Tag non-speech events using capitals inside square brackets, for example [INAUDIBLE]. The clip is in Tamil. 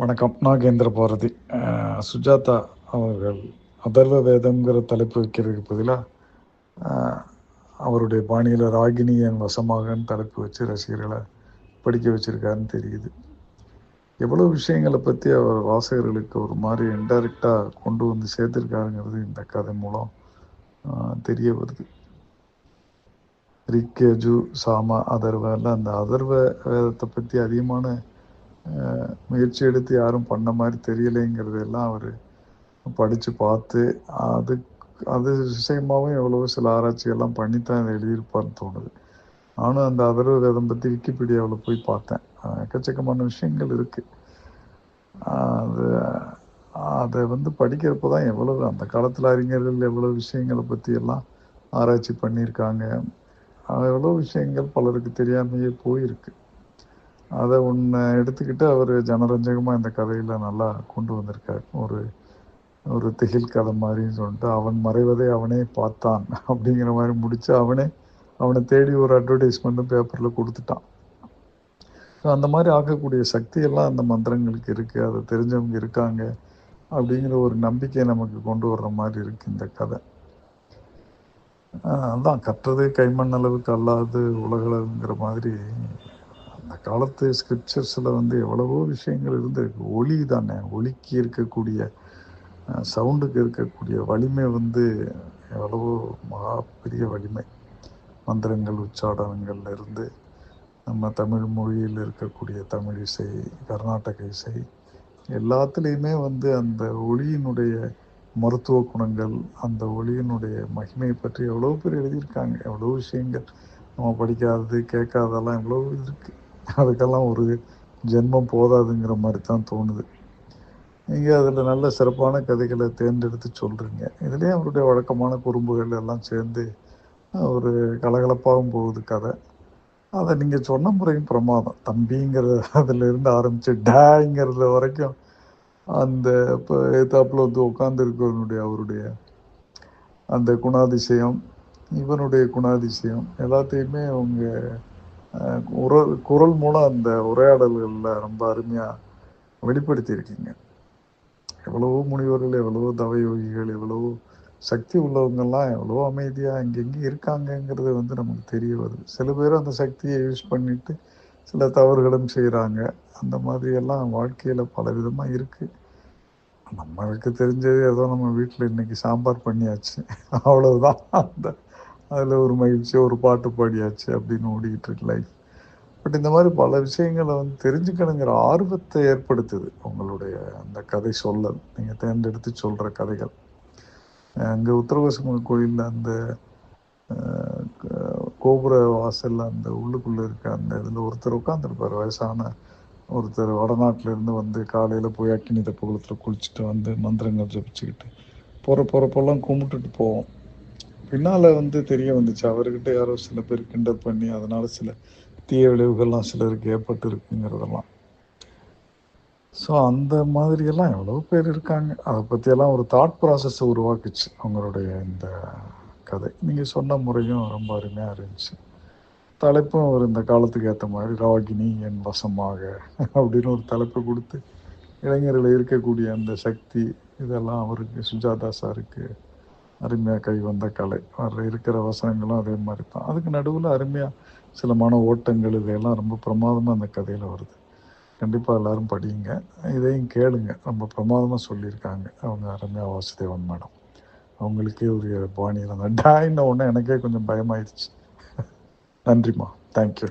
வணக்கம். நாகேந்திர பாரதி. சுஜாதா அவர்கள் அதர்வ வேதம்ங்கிற தலைப்பு வைக்கிறதுக்கு பதிலாக அவருடைய பாணியில் ராகினி என் வசமாகன்னு தலைப்பு வச்சு ரசிகர்களை படிக்க வச்சிருக்காருன்னு தெரியுது. எவ்வளோ விஷயங்களை பற்றி அவர் வாசகர்களுக்கு ஒரு மாதிரி இன்டைரக்டாக கொண்டு வந்து சேர்த்துருக்காருங்கிறது இந்த கதை மூலம் தெரிய வருது. ரிக்கேஜு சாமா அதர்வெல்லாம் அந்த அதர்வ வேதத்தை பற்றி அதிகமான முயற்சி எடுத்து யாரும் பண்ண மாதிரி தெரியலைங்கிறது எல்லாம் அவர் படித்து பார்த்து அது அது விஷயமாகவும் எவ்வளவோ சில ஆராய்ச்சிகள்லாம் பண்ணி தான் இதை எழுதியிருப்பார்னு தோணுது. நானும் அந்த அதர்வு வேதம் பற்றி விக்கிபீடியாவில் போய் பார்த்தேன். எக்கச்சக்கமான விஷயங்கள் இருக்குது அது அதை வந்து படிக்கிறப்போ தான் எவ்வளவு அந்த காலத்தில் அறிஞர்கள் எவ்வளோ விஷயங்களை பற்றி எல்லாம் ஆராய்ச்சி பண்ணியிருக்காங்க. எவ்வளோ விஷயங்கள் பலருக்கு தெரியாமையே போயிருக்கு. அதை ஒன்று எடுத்துக்கிட்டு அவர் ஜனரஞ்சகமாக இந்த கதையில் நல்லா கொண்டு வந்திருக்கார். ஒரு ஒரு திகில் கதை மாதிரின்னு சொல்லிட்டு அவன் மறைவதை அவனே பார்த்தான் அப்படிங்கிற மாதிரி முடிச்சு அவனே அவனை தேடி ஒரு அட்வர்டைஸ்மெண்ட்டும் பேப்பரில் கொடுத்துட்டான். ஸோ அந்த மாதிரி ஆக்கக்கூடிய சக்தியெல்லாம் அந்த மந்திரங்களுக்கு இருக்குது அதை தெரிஞ்சவங்க இருக்காங்க அப்படிங்கிற ஒரு நம்பிக்கையை நமக்கு கொண்டு வர்ற மாதிரி இருக்குது இந்த கதை. அதான் கற்றது கைமண் அளவுக்கு அல்லாது உலகளவுங்கிற மாதிரி அந்த காலத்து ஸ்கிரிப்சர்ஸில் வந்து எவ்வளவோ விஷயங்கள் இருந்திருக்கு ஒளி தானே ஒளிக்கு இருக்கக்கூடிய சவுண்டுக்கு இருக்கக்கூடிய வலிமை வந்து எவ்வளவோ மகா பெரிய வலிமை. மந்திரங்கள் உச்சாடனங்கள்ல இருந்து நம்ம தமிழ் மொழியில் இருக்கக்கூடிய தமிழ் இசை கர்நாடக இசை எல்லாத்துலேயுமே வந்து அந்த ஒளியினுடைய மருத்துவ குணங்கள் அந்த ஒளியினுடைய மகிமையை பற்றி எவ்வளோ பேர் எழுதியிருக்காங்க எவ்வளோ விஷயங்கள் நம்ம படிக்காதது கேட்காதெல்லாம் எவ்வளோ இருக்குது அதுக்கெல்லாம் ஒரு ஜென்மம் போதாதுங்கிற மாதிரி தான் தோணுது. நீங்கள் அதில் நல்ல சிறப்பான கதைகளை தேர்ந்தெடுத்து சொல்கிறீங்க இதுலேயே அவருடைய வழக்கமான குறும்புகள் எல்லாம் சேர்ந்து ஒரு கலகலப்பாகவும் போகுது கதை. அதை நீங்கள் சொன்ன முறையும் பிரமாதம். தம்பிங்கிறது அதிலிருந்து ஆரம்பித்து டேங்கிறதுல வரைக்கும் அந்த இப்போ எத்தாப்பில் வந்து உட்காந்துருக்கவனுடைய அவருடைய அந்த குணாதிசயம் இவனுடைய குணாதிசயம் எல்லாத்தையுமே அவங்க குரல் குரல் மூலம் அந்த உரையாடல்களில் ரொம்ப அருமையாக வெளிப்படுத்தியிருக்கீங்க. எவ்வளவோ முனிவர்கள் எவ்வளவோ தவயோகிகள் எவ்வளவோ சக்தி உள்ளவங்கெல்லாம் எவ்வளோ அமைதியாக இங்கெங்கே இருக்காங்கங்கிறது வந்து நமக்கு தெரிய வருது. சில பேர் அந்த சக்தியை யூஸ் பண்ணிட்டு சில தவறுகளும் செய்கிறாங்க அந்த மாதிரியெல்லாம் வாழ்க்கையில் பல விதமாக இருக்குது நம்மளுக்கு தெரிஞ்சது ஏதோ நம்ம வீட்டில் இன்றைக்கி சாம்பார் பண்ணியாச்சு. அவ்வளவுதான். அந்த அதில் ஒரு மகிழ்ச்சியாக ஒரு பாட்டு பாடியாச்சு அப்படின்னு ஓடிக்கிட்டு இருக்கு லைஃப் பட் இந்த மாதிரி பல விஷயங்களை வந்து தெரிஞ்சுக்கணுங்கிற ஆர்வத்தை ஏற்படுத்துது உங்களுடைய அந்த கதை சொல்லல். நீங்கள் தேர்ந்தெடுத்து சொல்கிற கதைகள். அங்கே உத்தரவாசம கோயிலில் அந்த கோபுர வாசலில் அந்த உள்ளுக்குள்ளே இருக்க அந்த இதில் ஒருத்தர் உட்காந்துருப்பார் வயசான ஒருத்தர் வடநாட்டிலேருந்து வந்து காலையில் போய் அக்கினி தப்புகுளத்தில் குளிச்சுட்டு வந்து மந்திரங்கள் ஜபிச்சுக்கிட்டு போகிற போகிறப்பெல்லாம் கும்பிட்டுட்டு போவோம். பின்னால் வந்து தெரிய வந்துச்சு. அவர்கிட்ட யாரோ சில பேர் கிண்டல் பண்ணி அதனால் சில தீய விளைவுகள்லாம் சிலருக்கு ஏற்பட்டு இருக்குங்கிறதெல்லாம் ஸோ அந்த மாதிரியெல்லாம் எவ்வளோ பேர் இருக்காங்க. அதை பற்றியெல்லாம் ஒரு தாட் ப்ராசஸ் உருவாக்குச்சு அவங்களுடைய இந்த கதை. நீங்கள் சொன்ன முறையும் ரொம்ப அருமையாக இருந்துச்சு. தலைப்பும் அவர் இந்த காலத்துக்கு ஏற்ற மாதிரி ராகினி என் வசமாக அப்படின்னு ஒரு தலைப்பை கொடுத்து இளைஞர்கள் இருக்கக்கூடிய அந்த சக்தி இதெல்லாம் அவருக்கு சுஜாதா சாருக்கு அருமையாக கை வந்த கலை. வர்ற இருக்கிற வசனங்களும் அதே மாதிரி தான் அதுக்கு நடுவில் அருமையாக சில மன ஓட்டங்கள் இதெல்லாம் ரொம்ப பிரமாதமாக அந்த கதையில் வருது. கண்டிப்பாக எல்லாரும் படியுங்க. இதையும் கேளுங்க. ரொம்ப பிரமாதமாக சொல்லியிருக்காங்க. அவங்க அருமையாக வாசுதேவன் மேடம். அவங்களுக்கே ஒரு பாணியில் அந்த [LAUGHS] டாயின்ன உடனே எனக்கே கொஞ்சம் பயமாயிடுச்சு. நன்றிம்மா. தேங்க்யூ